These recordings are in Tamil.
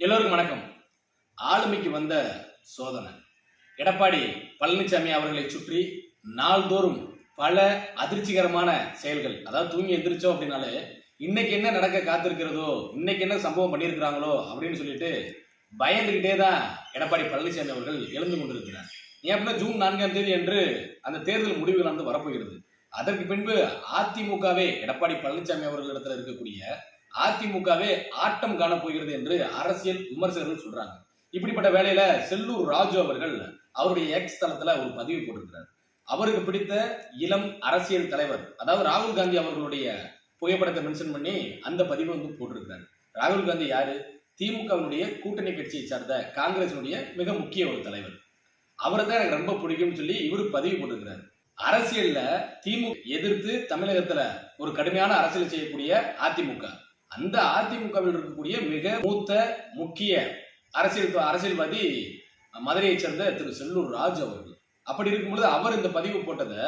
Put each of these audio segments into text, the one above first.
எல்லோருக்கும் வணக்கம். ஆளுமைக்கு வந்த சோதனை எடப்பாடி பழனிசாமி அவர்களை சுற்றி நாள்தோறும் பல அதிர்ச்சிகரமான செயல்கள். அதாவது தூங்கி எந்திரிச்சோம் அப்படின்னாலே இன்னைக்கு என்ன நடக்க காத்திருக்கிறதோ இன்னைக்கு என்ன சம்பவம் பண்ணியிருக்கிறாங்களோ அப்படின்னு சொல்லிட்டு பயந்துகிட்டே தான் எடப்பாடி பழனிசாமி அவர்கள் எழுந்து கொண்டிருக்கிறார். ஏன் அப்படின்னா ஜூன் நான்காம் தேதி என்று அந்த தேர்தல் முடிவுகள் வந்து வரப்போகிறது. அதற்கு பின்பு அதிமுகவே எடப்பாடி பழனிசாமி அவர்களிடத்தில் இருக்கக்கூடிய அதிமுகவே ஆட்டம் காணப்போகிறது என்று அரசியல் விமர்சகர்கள் சொல்றாங்க. இப்படிப்பட்ட வேலையில செல்லூர் ராஜு அவர்கள் அவருடைய எக்ஸ் தளத்துல ஒரு பதிவு போட்டிருக்கிறார். அவருக்கு பிடித்த இளம் அரசியல் தலைவர் அதாவது ராகுல் காந்தி அவர்களுடைய புகைப்படத்தை மென்ஷன் பண்ணி அந்த பதிவை வந்து போட்டிருக்கிறார். ராகுல் காந்தி யாரு? திமுகவினுடைய கூட்டணி கட்சியை சார்ந்த காங்கிரசினுடைய மிக முக்கிய ஒரு தலைவர். அவரை தான் எனக்கு ரொம்ப பிடிக்கும்னு சொல்லி இவர் பதிவு போட்டிருக்கிறார். அரசியல்ல திமுக எதிர்த்து தமிழகத்துல ஒரு கடுமையான அரசியல் செய்யக்கூடிய அதிமுக. அந்த அதிமுகவில் இருக்கக்கூடிய மிக மூத்த முக்கிய அரசியல் அரசியல்வாதி மதுரையைச் சேர்ந்த திரு செல்லூர் ராஜு அவர்கள். அப்படி இருக்கும்பொழுது அவர் இந்த பதிவு போட்டதை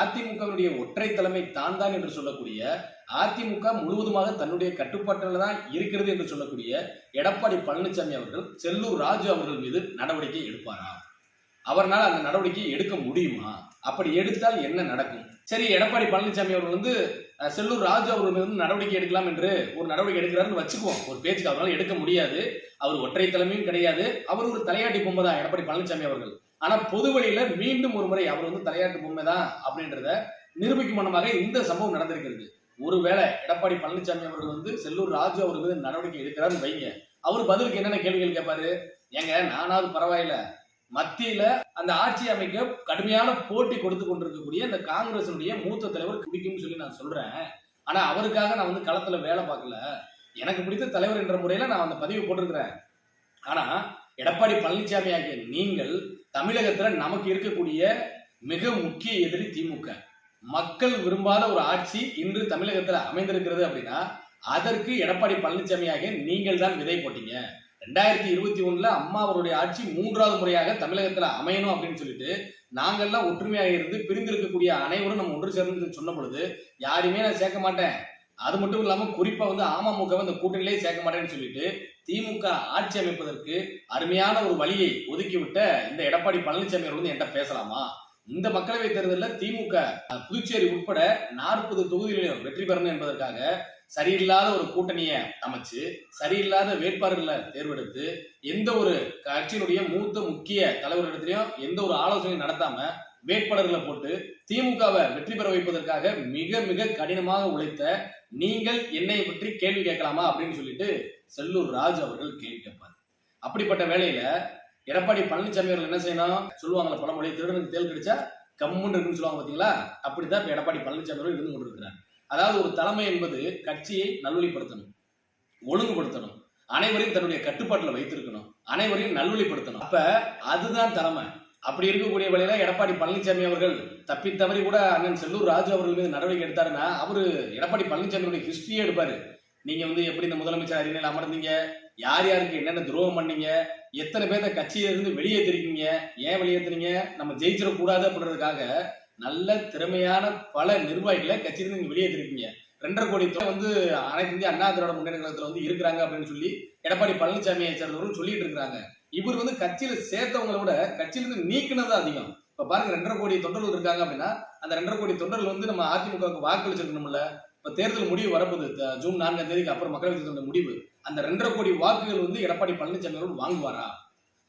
அதிமுகவினுடைய ஒற்றை தலைமை தான் தான் என்று சொல்லக்கூடிய அதிமுக முழுவதுமாக தன்னுடைய கட்டுப்பாட்டில் தான் இருக்கிறது என்று சொல்லக்கூடிய எடப்பாடி பழனிசாமி அவர்கள் செல்லூர் ராஜு அவர்கள் மீது நடவடிக்கை எடுப்பாரா? அவர்னால் அந்த நடவடிக்கையை எடுக்க முடியுமா? அப்படி எடுத்தால் என்ன நடக்கும்? சரி எடப்பாடி பழனிசாமி அவர்கள் வந்து செல்லூர் ராஜு அவர் மீது வந்து நடவடிக்கை எடுக்கலாம் என்று ஒரு நடவடிக்கை எடுக்கிறாருன்னு வச்சுக்குவோம். ஒரு பேச்சுக்கு அவரால் எடுக்க முடியாது. அவர் ஒற்றை தலைமையும் கிடையாது. அவர் ஒரு தலையாட்டி பொம்மை தான் எடப்பாடி பழனிசாமி அவர்கள். ஆனா பொது வழியில மீண்டும் ஒரு முறை அவர் வந்து தலையாட்டு பொம்மை தான் அப்படின்றத நிரூபிக்கும் மனமாக இந்த சம்பவம் நடந்திருக்கிறது. ஒருவேளை எடப்பாடி பழனிசாமி அவர்கள் வந்து செல்லூர் ராஜு அவர் மீது நடவடிக்கை எடுக்கிறாருன்னு வைங்க. அவர் பதிலுக்கு என்னென்ன கேள்விகள் கேட்பாரு ஏங்க நானாவது பரவாயில்ல. மத்தியில அந்த ஆட்சி அமைக்க கடுமையான போட்டி கொடுத்து கொண்டிருக்கக்கூடிய இந்த காங்கிரசினுடைய மூத்த தலைவர் பிடிக்கும்னு சொல்லி நான் சொல்றேன். ஆனா அவருக்காக நான் வந்து களத்துல வேலை பார்க்கல. எனக்கு பிடித்த தலைவர் என்ற முறையில நான் அந்த பதிவு போட்டிருக்கிறேன். ஆனா எடப்பாடி பழனிசாமி ஆகிய நீங்கள் தமிழகத்துல நமக்கு இருக்கக்கூடிய மிக முக்கிய எதிரி திமுக. மக்கள் விரும்பாத ஒரு ஆட்சி இன்று தமிழகத்துல அமைந்திருக்கிறது அப்படின்னா அதற்கு எடப்பாடி பழனிசாமி ஆகிய நீங்கள் தான் விதை போட்டீங்க. ரெண்டாயிரத்தி இருபத்தி ஒண்ணுல அம்மா அவருடைய ஆட்சி மூன்றாவது முறையாக தமிழகத்துல அமையணும் அப்படின்னு சொல்லிட்டு நாங்கெல்லாம் ஒற்றுமையாக இருந்து பிரிந்திருக்கக்கூடிய அனைவரும் நம்ம ஒன்று சேர்ந்து சொன்ன பொழுது யாரையுமே நான் சேர்க்க மாட்டேன். அது மட்டும் இல்லாம குறிப்பா வந்து அமமுக இந்த கூட்டணியிலே சேர்க்க மாட்டேன்னு சொல்லிட்டு திமுக ஆட்சி அமைப்பதற்கு அருமையான ஒரு வழியை ஒதுக்கிவிட்ட இந்த எடப்பாடி பழனிசாமி அவர்கள் வந்து என்கிட்ட பேசலாமா? இந்த மக்களவைத் தேர்தலில் திமுக புதுச்சேரி உட்பட நாற்பது தொகுதிகளிலும் வெற்றி பெறணும் என்பதற்காக சரியில்லாத ஒரு கூட்டணியை அமைச்சு சரியில்லாத வேட்பாளர்களை தேர்வெடுத்து எந்த ஒரு கட்சியினுடைய மூத்த முக்கிய தலைவர்களிடத்திலையும் எந்த ஒரு ஆலோசனையும் நடத்தாம வேட்பாளர்களை போட்டு திமுகவை வெற்றி பெற வைப்பதற்காக மிக மிக கடினமாக உழைத்த நீங்கள் என்னை பற்றி கேள்வி கேட்கலாமா அப்படின்னு சொல்லிட்டு செல்லூர் ராஜ் அவர்கள் கேள்வி கேட்பார். அப்படிப்பட்ட வேலையில எடப்பாடி பழனிசாமி அவர்கள் என்ன செய்யணும்? சொல்லுவாங்கல்ல பழமொழி திருடனுக்கு தேல் கிடைச்சா கம்முன்னு இருக்குன்னு சொல்லுவாங்க பார்த்தீங்களா அப்படிதான் இப்ப எடப்பாடி பழனிசாமி அவர்கள் இருந்து கொண்டிருக்கிறார். அதாவது ஒரு தலைமை என்பது கட்சியை நல்வழிப்படுத்தணும் ஒழுங்குபடுத்தணும். அனைவரையும் தன்னுடைய கட்டுப்பாட்டில் வைத்திருக்கணும் அனைவரையும் நல்வழிப்படுத்தணும். அப்ப அதுதான் தலைமை. அப்படி இருக்கக்கூடிய வழியில எடப்பாடி பழனிசாமி அவர்கள் தப்பி தவறி கூட அண்ணன் செல்லூர் ராஜு அவர்கள் மீது நடவடிக்கை எடுத்தாருன்னா அவரு எடப்பாடி பழனிசாமியுடைய ஹிஸ்டரியே எடுப்பாரு. நீங்க வந்து எப்படி இந்த முதலமைச்சர் அறிஞர் அமர்ந்தீங்க? யார் யாருக்கு என்னென்ன துரோகம் பண்ணீங்க? எத்தனை பேர்த்த கட்சியில இருந்து வெளியேற்றிருக்கீங்க? ஏன் வெளியேற்றுனீங்க? நம்ம ஜெயிச்சிடக்கூடாது அப்படின்றதுக்காக நல்ல திறமையான பல நிர்வாகிகளை கட்சியிலிருந்து நீங்க வெளியேற்றிருக்கீங்க. ரெண்டரை கோடி தொகை வந்து அனைத்து இந்திய அண்ணா திராவிட முன்னேற்ற கழகத்துல வந்து இருக்கிறாங்க அப்படின்னு சொல்லி எடப்பாடி பழனிசாமியை சேர்ந்தவர்கள் சொல்லிட்டு இருக்காங்க இவர் வந்து கட்சியில சேர்த்தவங்களை விட கட்சியிலிருந்து நீக்கினது அதிகம். இப்ப பாருங்க ரெண்டரை கோடி தொண்டர்கள் இருக்காங்க அப்படின்னா அந்த ரெண்டரை கோடி தொண்டர்கள் வந்து நம்ம அதிமுகவுக்கு வாக்களிச்சிருக்கணும்ல. இப்போ தேர்தல் முடிவு வரப்போகுது ஜூன் நான்காம் தேதிக்கு அப்புறம் மக்களவைத் தேர்தல் முடிவு அந்த ரெண்டரை கோடி வாக்குகள் வந்து எடப்பாடி பழனிசாமி அவர்கள் வாங்குவாரா?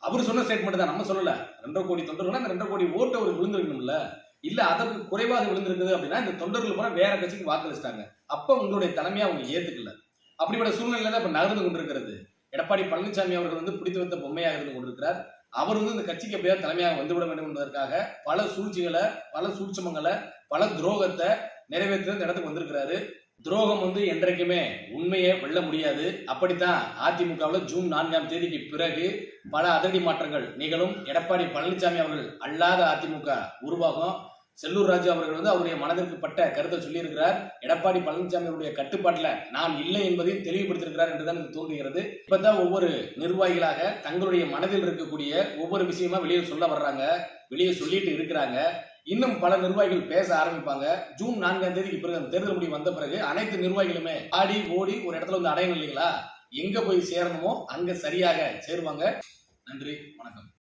அவர் சொன்ன ஸ்டேட்மெண்ட் தான் நம்ம சொல்லல. ரெண்டரை கோடி தொண்டர்கள்? அந்த ரெண்டரை கோடி ஓட்டு அவர் விழுந்திருக்கணும்ல? இல்ல அதற்கு குறைவாக விழுந்திருக்குது அப்படின்னா இந்த தொண்டர்கள் போனா வேற கட்சிக்கு வாக்களிச்சிட்டாங்க. அப்ப உங்களுடைய தலைமையை அவங்க ஏத்துக்கல. அப்படிப்பட்ட சூழ்நிலையில தான் இப்ப நகர்ந்து கொண்டிருக்கிறது. எடப்பாடி பழனிசாமி அவர்கள் வந்து பிடித்து வைத்த பொம்மையாக இருந்து கொண்டிருக்கிறார். அவர் வந்து இந்த கட்சிக்கு எப்படியாவது தலைமையாக வந்துவிட வேண்டும் என்பதற்காக பல சூழ்ச்சிகளை பல சூட்சமங்களை பல துரோகத்தை நிறைவேற்றி இந்த இடத்துக்கு வந்திருக்கிறாரு. துரோகம் வந்து என்றைக்குமே உண்மையை வெல்ல முடியாது. அப்படித்தான் அதிமுகவில் ஜூன் நான்காம் தேதிக்கு பிறகு பல அதிரடி மாற்றங்கள் நிகழும். எடப்பாடி பழனிசாமி அவர்கள் அல்லாத அதிமுக உருவாகும். செல்லூர் ராஜு அவர்கள் வந்து அவருடைய மனதிற்கு பட்ட கருத்தை சொல்லியிருக்கிறார். எடப்பாடி பழனிசாமி அவருடைய கட்டுப்பாட்டில் நான் இல்லை என்பதையும் தெளிவுபடுத்தியிருக்கிறார் என்றுதான் எனக்கு தோன்றுகிறது. இப்பதான் ஒவ்வொரு நிர்வாகிகளாக தங்களுடைய மனதில் இருக்கக்கூடிய ஒவ்வொரு விஷயமா வெளியே சொல்ல வர்றாங்க. வெளியே சொல்லிட்டு இருக்கிறாங்க. இன்னும் பல நிர்வாகிகள் பேச ஆரம்பிப்பாங்க. ஜூன் நான்காம் தேதிக்கு பிறகு அந்த தேர்தல் முடிவு வந்த பிறகு அனைத்து நிர்வாகிகளுமே ஆடி ஓடி ஒரு இடத்துல வந்து அடையணும் இல்லைங்களா? எங்க போய் சேரணுமோ அங்க சரியாக சேருவாங்க. நன்றி வணக்கம்.